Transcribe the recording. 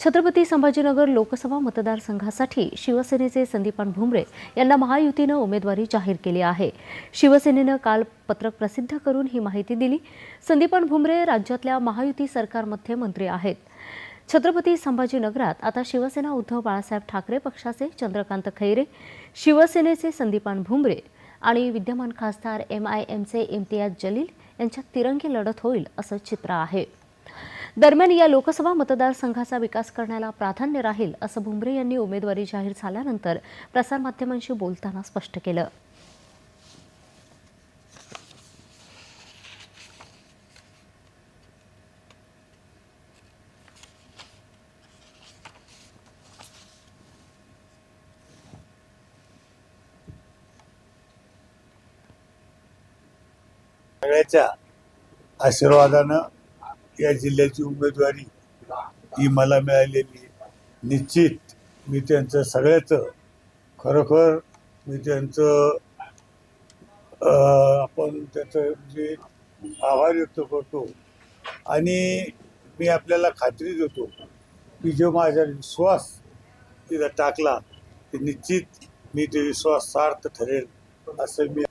छत्रपती संभाजीनगर लोकसभा मतदारसंघासाठी शिवसेनेचे संदीपान भुमरे यांना महायुतीनं उमेदवारी जाहीर केली आहे. शिवसेनेनं काल पत्रक प्रसिद्ध करून ही माहिती दिली. संदीपान भुमरे राज्यातल्या महायुती सरकारमध्ये मंत्री आहेत. छत्रपती संभाजीनगरात आता शिवसेना उद्धव बाळासाहेब ठाकरे पक्षाचे चंद्रकांत खैरे शिवसेनेचे संदीपान भुमरे आणि विद्यमान खासदार एम आय एमचे इम्तियाज जलील यांच्यात तिरंगी लढत होईल असं चित्र आहे. दरम्यान या लोकसभा मतदारसंघाचा विकास करण्याला प्राधान्य राहील असं भुमरे यांनी उमेदवारी जाहीर झाल्यानंतर प्रसारमाध्यमांशी बोलताना स्पष्ट केलं. सगळ्याच्या आशीर्वादानं या जिल्ह्याची उमेदवारी ही मला मिळालेली निश्चित मी त्यांचं सगळ्याचं खरोखर मी त्यांचं आपण त्याचं म्हणजे आभार व्यक्त करतो. आणि मी आपल्याला खात्री देतो की जो माझा विश्वास तिथं टाकला ते निश्चित मी ते विश्वास सार्थ ठरेल असं मी